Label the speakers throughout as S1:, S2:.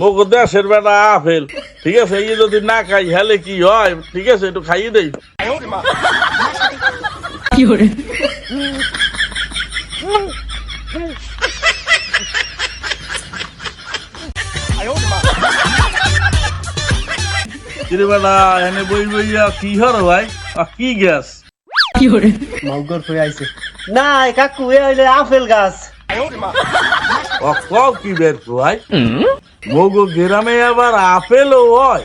S1: মুখ দেশের বেটা আপেল। ঠিক আছে এই যদি না খাই হেলে কি হয়? ঠিক আছে একটু খাইয়ে দেই। কিরে বেটা এনে বই বইয়া কি হর ভাই? কি গ্যাস?
S2: মগর হয়ে আইছে। না কাকু এ হইলে আপেল গাছ।
S1: ও কি বের ভাই মগো গ্রামে আবার আপেলও হয়।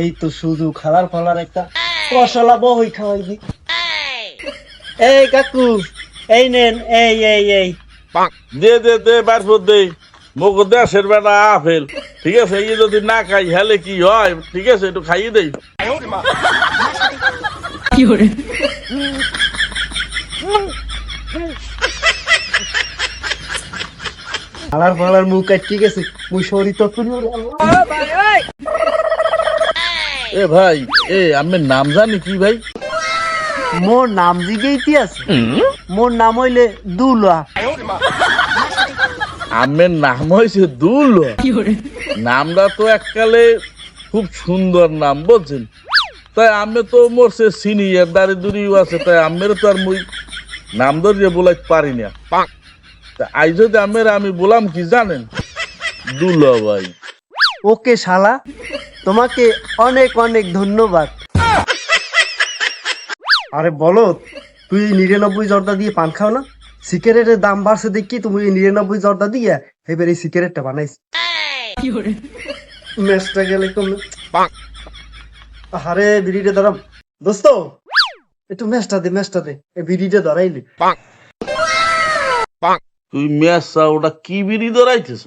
S2: এই তো শুধু খালার ফলার একটা কসলা বই খাওয়াই দি এই কাকু এই নেন এই এই এই।
S1: দে দে দে বার করে দে। মগো দেশের বেটা আপেল। ঠিক আছে এই যদি না খাই হেলে কি হয়? ঠিক আছে একটু খাইয়ে দেই।
S2: খালার ফলার মুখ কাটি গেছে মুই শরীর তো তুলি
S1: এ ভাই এ আমি নাম জানি কি ভাই?
S2: মোর নাম জিগেইতি আছে মোর নাম হইলে দুলা
S1: আমের নাম হয়েছে দুল নামটা তো এককালে খুব সুন্দর নাম বলছেন তাই আমি তো মোর সে সিনিয়র দাড়ি দুড়িও আছে তাই আমের তো আর মুই নাম ধরিয়ে বলাইতে পারি না। তা আই যদি আমের আমি বললাম কি জানেন? দুলা ভাই।
S2: ওকে শালা তোমাকে অনেক অনেক ধন্যবাদ। আরে বলো তুই নিরানব্বই জর্দা দিয়ে পান খাও না? সিগারেটের দাম বাড়ছে দেখি তুমি নিরানব্বই জর্দা দিয়ে এবার এই সিগারেটটা বানাইছ। ম্যাচটা গেলে কম। আরে বিড়িটা ধরাম দোস্ত একটু ম্যাচটা দে ম্যাচটা দে। এই বিড়িটা ধরাইলি।
S1: তুই মেসা ওটা কি বিড়ি ধরাইতেছ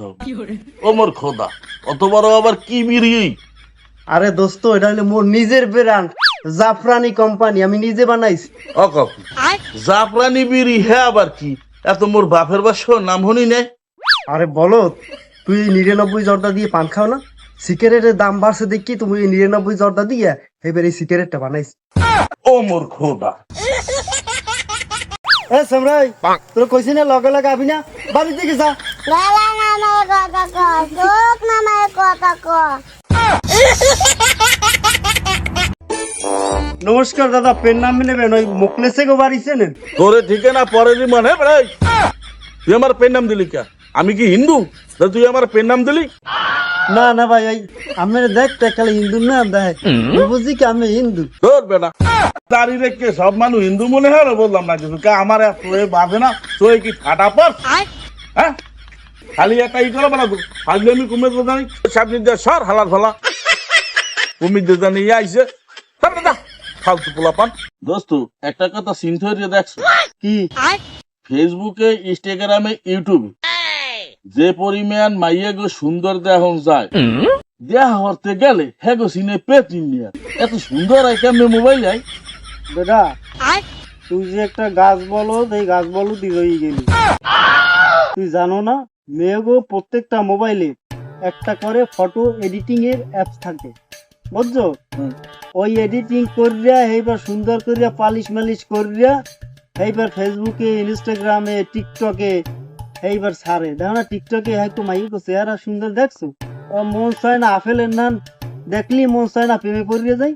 S1: ও মোর খোদা অত বড় আবার কি বিড়ি?
S2: আরে দোস্ত এটা হলো মোর নিজের ব্র্যান্ড জাফরানি কোম্পানি আমি নিজে বানাইছি।
S1: কাকু জাফরানি বিড়ি হ্যাঁ আবার কি? এত মোর বাপের বাস নাম হনি নে
S2: আরে বলো তুই নিরানব্বই জর্দা দিয়ে পান খাও না? সিগারেটের দাম বাড়ছে দেখি তুমি নিরানব্বই জর্দা দিয়ে এবার এই সিগারেটটা বানাইছ
S1: ও মোর খোদা।
S2: এ সমরাই তোর কইছি না লগে লগে আবি না? বাড়ি দিকে যা।
S3: গালা নামের কথা ক চোখ নামের কথা ক।
S2: নমস্কার দাদা পেন নাম নেবেন? ওই মুখলেসে গো বাড়ি নেন
S1: তোরে ঠিকানা পরে দি মনে ভাই। তুই আমার পেন নাম দিলি কে? আমি কি হিন্দু? তা তুই আমার পেন নাম দিলি?
S2: না না ভাই আমি দেখ খালি হিন্দু না দেখ। বুঝি কি আমি হিন্দু?
S1: তোর বেটা। দাড়ি রেখে সব মানুষ হিন্দু মনে হয় না বললাম না কিছু। কে আমার এ বাঁধে না? তুই কি ফাটা পর হ্যাঁ? খালি একটা ই করো না আজকে আমি কুমির তো জানি সামনে দিয়ে সর হালার ফালা। কুমির দিয়ে জানি ইয়ে আইসে ফালতু পোলা পান দোস্ত একটা কথা হয়ে দেখছ?
S2: কি?
S1: ফেসবুকে ইনস্টাগ্রামে ইউটিউবে যে পরিমাণ মাইয়া গো সুন্দর দেহন যায় দেহ হরতে গেলে হ্যাঁ গো সিনে পেট নিয়ে। এত সুন্দর হয় কেমনে মোবাইল আই?
S2: বেটা তুই যে একটা গাছ বলো এই গাছ বলো রয়ে গেলি। তুই জানো না মেয়েগো প্রত্যেকটা মোবাইলে একটা করে ফটো এডিটিং এর অ্যাপস থাকে। বুঝছ? ওই এডিটিং করিয়া এইবার সুন্দর করিয়া পালিশ মালিশ করিয়া এইবার ফেসবুকে ইনস্টাগ্রামে টিকটকে এইবার ছাড়ে দেখো না টিকটকে হয়তো মাইকো চেহারা সুন্দর দেখছ? ও মন চায় না আপেলের নান। দেখলি মন চায় না প্রেমে পড়িয়ে যায়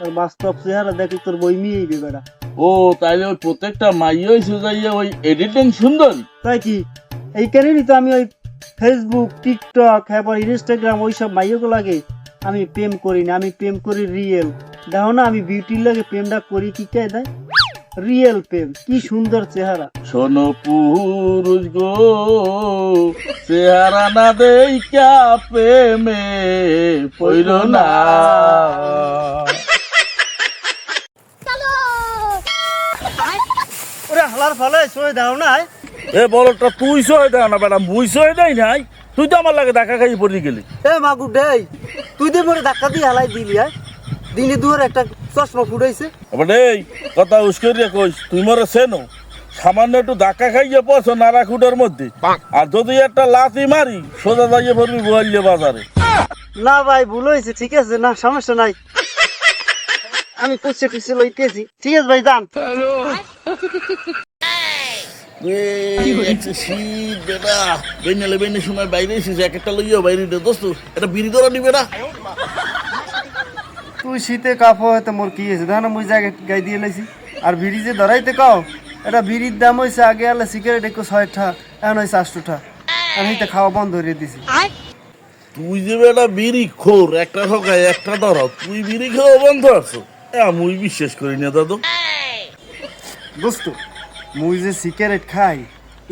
S2: আর বাস্তব চেহারা দেখি তোর বই মিয়েই বেটা
S1: ও তাইলে ওই প্রত্যেকটা মাইয়াই সুজাইয়া ওই এডিটিং সুন্দর?
S2: তাই কি? এই কারণেই তো আমি ওই ফেসবুক টিকটক এবার ইনস্টাগ্রাম ওইসব মাইয়গুলো লাগে আমি প্রেম করি না আমি প্রেম করি রিয়েল দেখো না আমি বিউটির লাগে প্রেমটা করি কি কে দেয়? রিয়েল প্রেম কি সুন্দর চেহারা।
S1: শোনো পুরুষ গো চেহারা না দেইকা প্রেমে পইল না।
S2: ওরে হালার ফলে সই দাও না
S1: এ বলটা তুই সহে দেয় না বেটা মুই সহে দেয় নাই। তুই তো আমার লাগে দেখা খাই পড়ে গেলি।
S2: এ মাগু দেই তুই দে মরে ধাক্কা দিয়ে হালাই দিলি হ্যাঁ দিনে দুয়ার একটা চশমা ফুটাইছে।
S1: এই কথা উস্করিয়া কইস তুই মরে সেনো? সামান্য একটু ধাক্কা খাইয়ে পড়ছো নারাকুটার মধ্যে। আর যদি একটা লাথি মারি সোজা যাইয়ে পড়বি বোয়ালিয়া বাজারে।
S2: না ভাই ভুল হয়েছে ঠিক আছে না সমস্যা নাই। আমি কুচে কুচে লইতেছি। ঠিক আছে ভাই যান।
S1: বেনালে বেনে সময় বাইরে এসেছে এক একটা লইয়া বাইরে দোস্ত। এটা বিড়ি ধরা নিবে না।
S2: তুই শীতে কাপ হয়তো মোর কি হয়েছে? দেখো না মুই জায়গায় গাই দিয়ে লাইছি। আর বিড়ি যে ধরাইতে কাও এটা বিড়ির দাম হয়েছে আগে আলে সিগারেট একটু ছয়টা এখন হয়েছে আটশোটা। আর এইটা খাওয়া বন্ধ করে দিছি।
S1: তুই যে বেটা বিড়ি খোর একটা ঠকায় একটা ধরা তুই বিড়ি খাওয়া বন্ধ আছো? মুই বিশ্বাস করি না দাদু।
S2: দোস্ত মুই যে সিগারেট খাই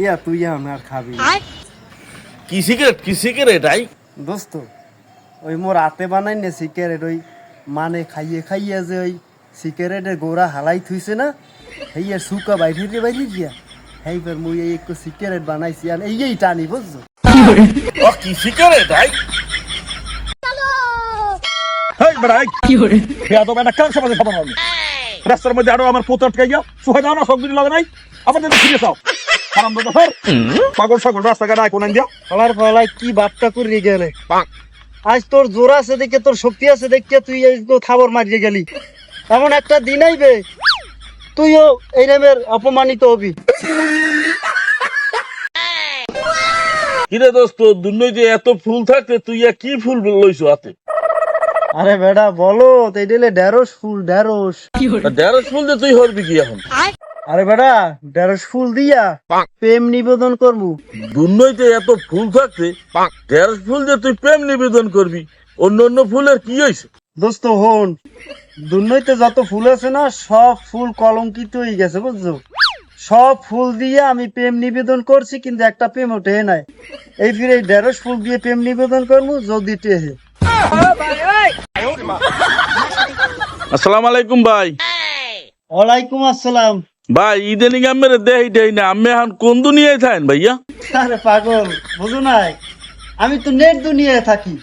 S2: ইয়া তুই এখন আর খাবি না।
S1: কি সিগারেট? কি সিগারেট আই?
S2: দোস্ত ওই মোর হাতে বানাই না সিগারেট ওই মানে খাইয়ে খাইয়ে যে ওই সিগারেটের গোড়া হালাই থুইছে না হেইয়া সুকা বাইরে রে বাইরে দিয়া হেইবার মুই এই একটু সিগারেট বানাইছি আর এই এই টানি বুঝছ
S1: ও কি সিগারেট আই
S4: হেই বেড়াই কি হরে কার রাস্তার মধ্যে আরও আমার পোতাট খাইয়া সুহাই দাও না সব দিন লাগে নাই আবার যদি ফিরে পাগল রাস্তাঘাট দিয়া
S2: ফলায় কি বাপটা করে গেলে আজ তোর জোর আছে দেখে তোর শক্তি আছে দেখে তুই এই তো থাবর মারিয়ে গেলি। এমন একটা দিন আইবে তুইও এই নামের অপমানিত হবি।
S1: কিরে দোস্ত দুর্নই যে এত ফুল থাকতে তুই আর কি ফুল লইছো হাতে?
S2: আরে বেটা বলো এই দিলে ঢেঁড়স ফুল ঢেঁড়স।
S1: দেড়শ ফুল যে তুই হরবি কি এখন?
S2: আরে বেটা ঢেঁড়স ফুল দিয়া পাক। প্রেম নিবেদন করব।
S1: দুর্নইতে এত ফুল থাকতে দেড়শ ফুল দিয়ে তুই প্রেম নিবেদন করবি। অন্য অন্য ফুলের কি হয়েছে
S2: দোস্ত হন দুর্নইতে যত ফুল আছে না সব ফুল কলঙ্কিত হয়ে গেছে বুঝছ? সব ফুল দিয়ে আমি প্রেম নিবেদন করছি কিন্তু একটা প্রেম ওঠে নাই। এই ফিরে এই ঢেঁড়স ফুল দিয়ে প্রেম নিবেদন করব যদি টেহে।
S1: আসসালামু আলাইকুম ভাই।
S2: ওয়ালাইকুম আসসালাম।
S1: ভাই ইদানিং আমের দেই দেই না আমি এখন কোন দুনিয়ায় থাকেন ভাইয়া?
S2: আরে পাগল বুঝো নাই। আমি তো নেট দুনিয়ায় থাকি।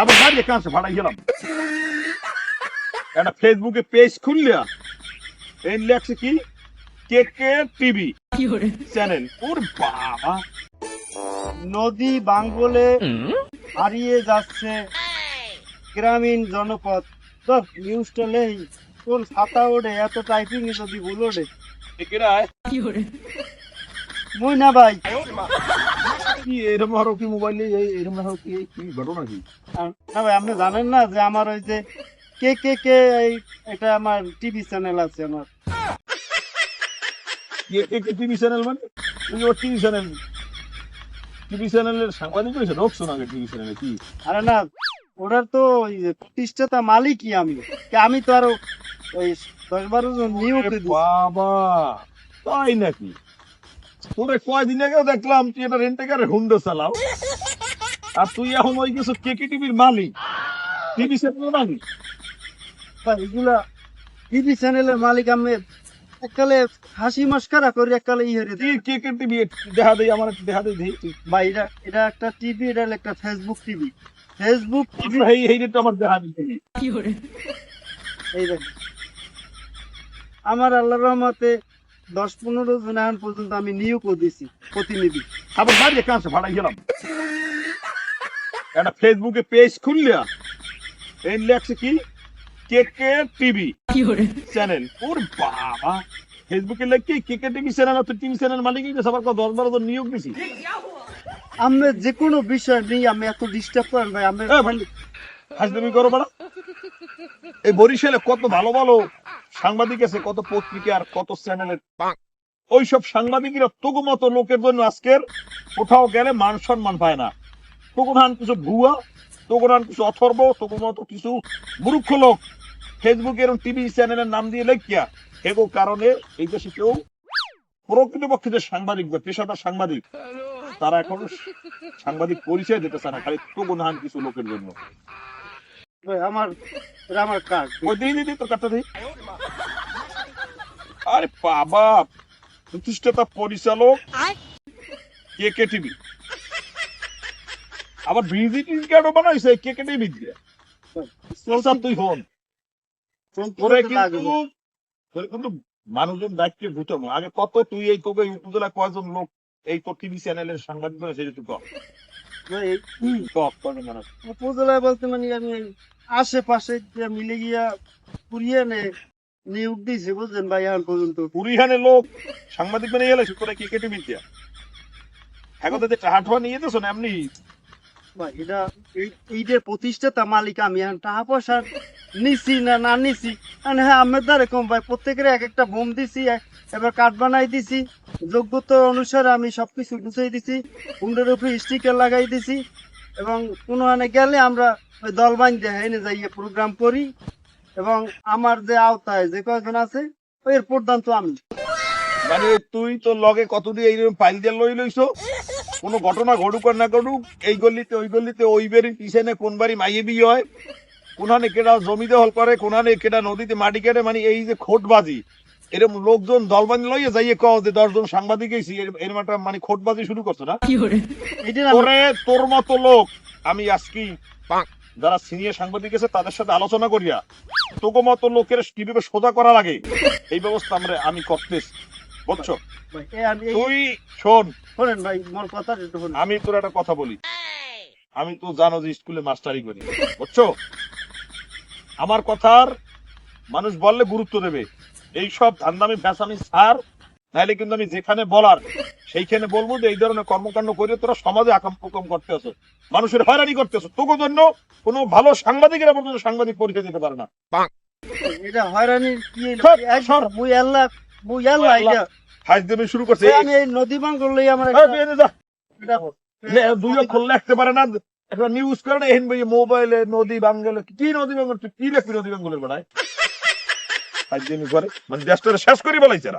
S4: আবার বাড়ি কাছে ভাড়াই গেলাম। একটা ফেসবুকে পেজ খুললিয়া এই লেখছে কি? কে কে টিভি চ্যানেল। ওর বাবা।
S2: নদী বাঙ্গলে হারিয়ে যাচ্ছে গ্রামীণ জনপদ। তো নিউজটা নেই। কোন ছাতা ওঠে এত টাইপিং যদি ভুল
S4: একেরায়
S2: মুই না ভাই।
S4: কি এরকম আরও কি মোবাইলে আরও কি কি ঘটনা কি?
S2: না ভাই আপনি জানেন না যে আমার ওই যে কে কে কে এই এটা আমার টিভি চ্যানেল আছে আমার।
S4: টিভি চ্যানেল মানে? তুমি ওর টিভি চ্যানেল টিভি চ্যানেলের সাংবাদিক হয়েছে ঢোকছো না টিভি চ্যানেলে কি?
S2: আরে না ওটার তো ওই যে প্রতিষ্ঠাতা মালিকই আমি। আমি তো আরও ওই দশ বারো জন নিয়োগ
S4: বাবা তাই নাকি? তোরে কয়দিন আগেও দেখলাম তুই এটা রেন্টেকারের হুন্ডো চালাও। আর তুই এখন ওই কিছু কেকে টিভির মালিক। টিভি চ্যানেলের মালিক।
S2: এগুলা টিভি চ্যানেলের মালিক আমি এককালে হাসি মস্কারা করি এককালে ই হয়ে
S4: তুই কেকে টিভি দেখা দেই আমার একটু দেখা দেই দেখি। তুই
S2: ভাই এটা এটা একটা টিভি এটা হলো একটা ফেসবুক টিভি। ফেসবুক টিভি
S4: এই এই তো আমার দেখা দিই
S2: এই দেখ। আমার আল্লাহর রহমতে দশ পনেরো জন এখন পর্যন্ত আমি নিয়োগও দিছি প্রতিনিধি।
S4: আবার বাড়ি কাছে ভাড়াই গেলাম। একটা ফেসবুকে পেজ খুললিয়া এই লেখছে কি? KK TV channel. ওর বাবা ফেসবুকে লেখ কি? কেকে টিভি চ্যানেল তো টিভি চ্যানেল মালিক সবার কথা দশ বারো জন নিয়োগ দিছি?
S2: আমি যে কোনো বিষয় নিয়ে আমি এত ডিস্টার্ব করেন ভাই আমি
S4: এ ভাই, হাসদামি করো বাড়া এই বরিশালে কত ভালো ভালো সাংবাদিক আছে কত পত্রিকার কত চ্যানেলের ওইসব সাংবাদিকরা তবু মতো লোকের জন্য আজকের কোথাও গেলে মান সম্মান পায় না। তখন কিছু ভুয়া তখন কিছু অথর্ব তবু মতো কিছু মূর্খ লোক ফেসবুকে এরকম টিভি চ্যানেলের নাম দিয়ে লেখিয়া এগো কারণে এই দেশে কেউ প্রকৃতপক্ষে যে সাংবাদিক বা পেশাদার সাংবাদিক তারা এখন সাংবাদিক পরিচয় দিতে চায় না খালি তবু হান কিছু লোকের জন্য।
S2: আমার আমার কাজ
S4: ওই দিই দিদি তোর কাটটা দিই। আরে বাবা প্রতিষ্ঠাতা পরিচালক কে কে টিভি আবার ভিজিটিং কার্ডও বানাইছে কে কে টিভি দিয়ে চলছার তুই হন। তোরে কিন্তু তোরে কিন্তু মানুষজন দায়িত্বে ভূত আগে কত তুই এই তোকে উপজেলা কয়জন লোক এই তোর টিভি চ্যানেলের সাংবাদিক সেটা তুই কর কর মানুষ।
S2: উপজেলায় বলতে মানে আমি আশেপাশে যে মিলে গিয়া পুরিয়ে নে নিয়োগ দিছে বুঝলেন ভাই এখন পর্যন্ত।
S4: পুরিহানে লোক সাংবাদিক মানে গেলে তোরা ক্রিকেটে কেটে এখন তো টাহাঠোয়া নিয়ে যেতেছ না এমনি
S2: এটা এই- এইটার প্রতিষ্ঠাতা মালিক আমি এখন টাকা পয়সা নিছি না না নিছি? মানে হ্যাঁ আমার দ্বারা কম ভাই, প্রত্যেকের এক একটা বোম দিছি এবার কাঠ বানাই দিছি, যোগ্যতা অনুসারে আমি সবকিছু গুছিয়ে দিছি বোমটার উপরে স্টিকার লাগাই দিছি, এবং কোনো গেলে আমরা ওই দল বান্ধে হেনে যাইয়ে প্রোগ্রাম করি, এবং আমার যে আওতায় যে কয়েকজন আছে এর প্রধান তো আমি।
S4: মানে তুই তো লগে কতদিন এইরকম পাইল দিয়ে লই লইছো? কোনো ঘটনা ঘটুক আর না ঘটুক এই গল্লিতে ওই গল্লিতে ওই বাড়ির পিছনে কোন বাড়ি মাইয়ে বিয়ে হয়? কোনখানে কেডা জমি দখল করে কোনখানে কেডা নদীতে মাটি কেটে মানে এই যে খোটবাজি এরকম লোকজন দলবানি লইয়ে যাইয়ে কও যে দশজন সাংবাদিক এসি এরকম একটা মানে খোটবাজি শুরু করছ না?
S2: এটা না
S4: তোর মতো লোক আমি আজকে যারা সিনিয়র সাংবাদিক আছে তাদের সাথে আলোচনা করিয়া তোকে মতো লোকের কীভাবে সোজা করা লাগে? এই ব্যবস্থা আমরা আমি করতেছি। বুঝছ
S2: আমি
S4: তুই শোন।
S2: শোনেন ভাই মোর কথা
S4: আমি তোর একটা কথা বলি। আমি তো জানো যে স্কুলে মাস্টারি করি। বুঝছ? আমার কথার মানুষ বললে গুরুত্ব দেবে। এই সব ধান্দামি ফ্যাসামি সার নাহলে কিন্তু আমি যেখানে বলার সেইখানে বলব যে এই ধরনের কর্মকাণ্ড করে তোরা সমাজে আকাম করতে আসো মানুষের হয়রানি করতে আসো তোকে জন্য কোনো ভালো সাংবাদিকের পর্যন্ত সাংবাদিক পরিচয় দিতে পারে না।
S2: এটা হয়রানি কি মুই আল্লাহ মুই আল্লাহ
S4: হাজ দেবে শুরু করছে।
S2: আমি এই নদী বাঙ্গল লই আমার
S4: দুই অক্ষর লিখতে পারে না। একটা নিউজ করে না এহেন বই মোবাইলে নদী বাঙ্গল কি নদী বাঙ্গল তুই কি লিখবি নদী বাঙ্গলের বেড়ায় আজ দেবে করে মানে দেশটা শেষ করি বলাইছে